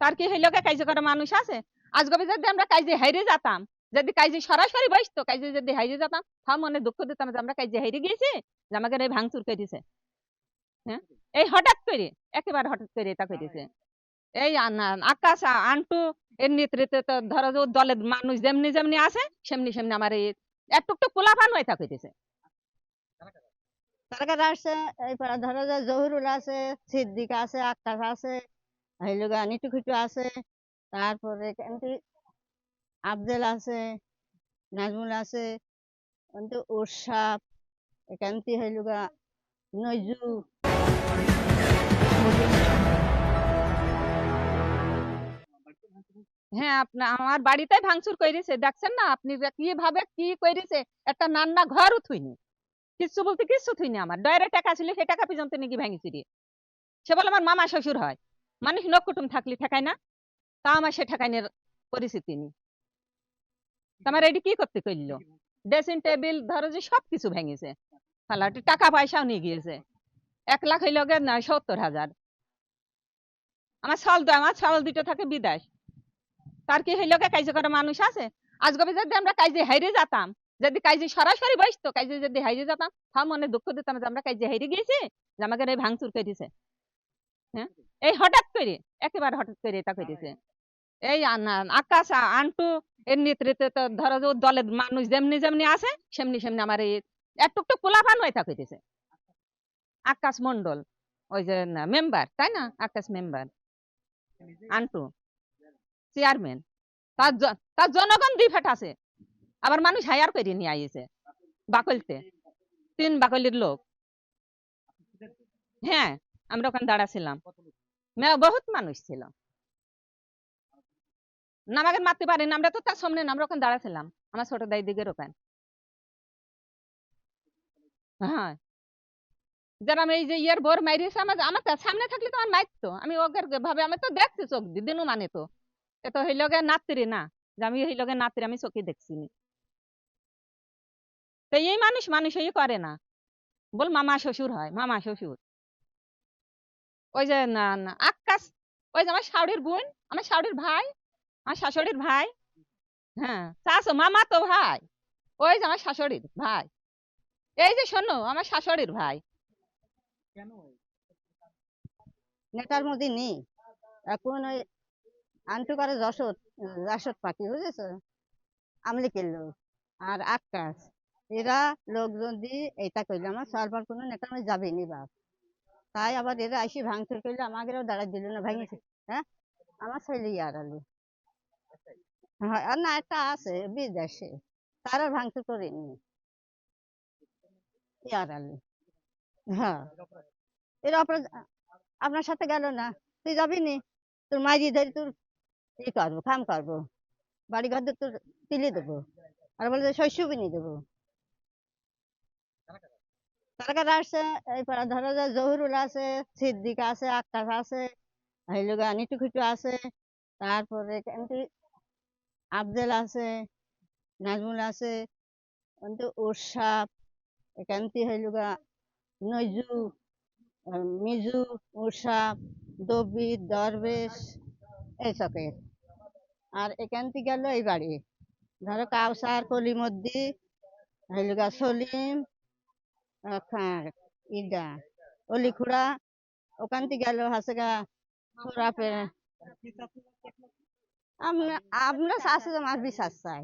তার কি হইল কাজে করা মানুষ আছে? আজকে যদি আমরা কাজে হাইরে যেতাম, যদি কাজে সরাসরি বসতো কাজে যদি হাইরে যেতাম, তাও মনে দুঃখ দিতাম যে আমরা কাজে হাইরে গেছি যে আমাকে এই ভাঙচুর করেছে হ্যাঁ? এই হঠাৎ করে একেবারে হঠাৎ করে এটা করেছে এই আকাশ আন্টু, এর নেতৃত্বে তো ধরো যে দলের মানুষ যেমনি যেমনি আছে, সেমনি সেমনি আমার এই একটু পোলাপান হয়ে থাকতেছে সরকার আসছে এরপরে ধরো যে জহুরুল আছে, সিদ্দিক আছে আকাশ আছে হইলগা নিটু খুটু আছে, তারপরে আফজেল আছে, নাজমুল আছে কিন্তু হইলগা নজু হ্যাঁ আপনার আমার বাড়িতে ভাঙচুর করেছে দেখছেন না? আপনি কীভাবে কি করেছে একটা নান্না ঘর থুইনি। কিচ্ছু বলতে কিছু থুইনি আমার। ডয়ারে টাকা ছিল সে টাকা পর্যন্ত নাকি ভেঙেছি সে বলে আমার মামা শ্বশুর হয়। মানুষ লোক কুটুম থাকলে ঠেকায় না তা আমার সে ঠেকাইনের পরিস্থিতি নেই। তোমার এটি কি করতে করল ড্রেসিং টেবিল ধরো যে সব কিছু ভেঙেছে ফালাটি টাকা পয়সাও নিয়ে গিয়েছে। এক লাখ হইল গে না সত্তর হাজার। আমার চাল তো আমার চাল দুটো থাকে বিদেশ। তার কি হইল কে কাজে করা মানুষ আছে? আজকে যদি আমরা কাজে হাইরে যেতাম, যদি কাজে সরাসরি বসতো কাজে যদি হাইরে যেতাম, তাও মনে দুঃখ দিতাম যে আমরা কাজে হাইরে গেছি যে আমাকে এই ভাঙচুর করেছে হ্যাঁ? এই হঠাৎ করে একেবারে হঠাৎ করে এটা করেছে এই আকাশ আন্টু এর নেতৃত্বে তো ধরো যে দলের মানুষ যেমনি যেমনি আছে সেমনি সেমনি আমার এই একটু একটু পোলাপান হয়ে থাকতেছে আকাশ মন্ডল ওই যে মেম্বার তাই না? আকাশ মেম্বার। আন্টু চেয়ারম্যান। তার তার জনগণ ডিফেট আছে। আবার মানুষ হায়ার করে নিয়ে আইছে। বাকলতে। তিন বাকলির লোক। হ্যাঁ। আমরা ওখানে দাঁড়াছিলাম। বহুত মানুষ ছিল। না আমাকে মারতে পারেন, আমরা তো তার সামনে আমরা ওখানে দাঁড়াছিলাম, আমার ছোট দাই দিকের ওখানে। হ্যাঁ। যারা আমি এই যে ইয়ের বোর মারিয়েছে আমার আমার তো সামনে থাকলে তো আমার মারতো আমি ওদের ভাবে, আমি তো দেখছি চোখ দিয়ে দিনও মানে তো। এ তো হইল গে নাত্রি না, যে আমি হইল গে নাত্রি, আমি চোখে দেখছি। তো এই মানুষ মানুষ করে না। বল মামা শ্বশুর হয়, মামা শ্বশুর। ওই যে না না আকাশ ওই যে আমার শাওড়ির বোন আমার শাওড়ির ভাই আমার শাশুড়ির ভাই হ্যাঁ শাশু মামা তো ভাই ওই যে আমার শাশুড়ির ভাই এই যে শোনো আমার শাশুড়ির ভাই। নেতার মধ্যে নেই এখন ওই আন্টু করে যশোর যশোর পাখি বুঝেছ? আমলিকের লোক আর আকাশ এরা লোকজন দিয়ে এইটা করল আমার সরকার কোনো নেতা আমি যাবেনি বাপ। তাই আবার এরা আইসি ভাঙচুর করলে, আমাকেও দাঁড়া দিল না, ভাঙিছে। হ্যাঁ? আমার ছেলে আলু হ্যাঁ আর না, একটা আছে, বিদেশে। তারা ভাঙচুর করেনি। হ্যাঁ। এরা অপরাধ, আপনার সাথে গেল না? তুই যাবি নি? তোর মাইরি ধরে তোর ই করব, খাম করব। বাড়ি তোর তুলে দেবো। আর বলে শস্য বিনি দেবো। সরকার আসছে ধরো যে জহুরুল আছে সিদ্দিক আছে আছে আছে তারপরে আফজেল আছে নাজমুল আছে কিন্তু উৎসাপ এখানটি হইলগা নজু মিজু দরবেশ এই আর এখান গেল এই বাড়ি। ধরো কাউসার কলিমদ্দি হইলগা সলিম আহ, খা- ইডা অলিখুড়া ওখান থেকে গেল হাসেগা সুরাপে আমরা আমরা শাশুড়ি মারবি চাই।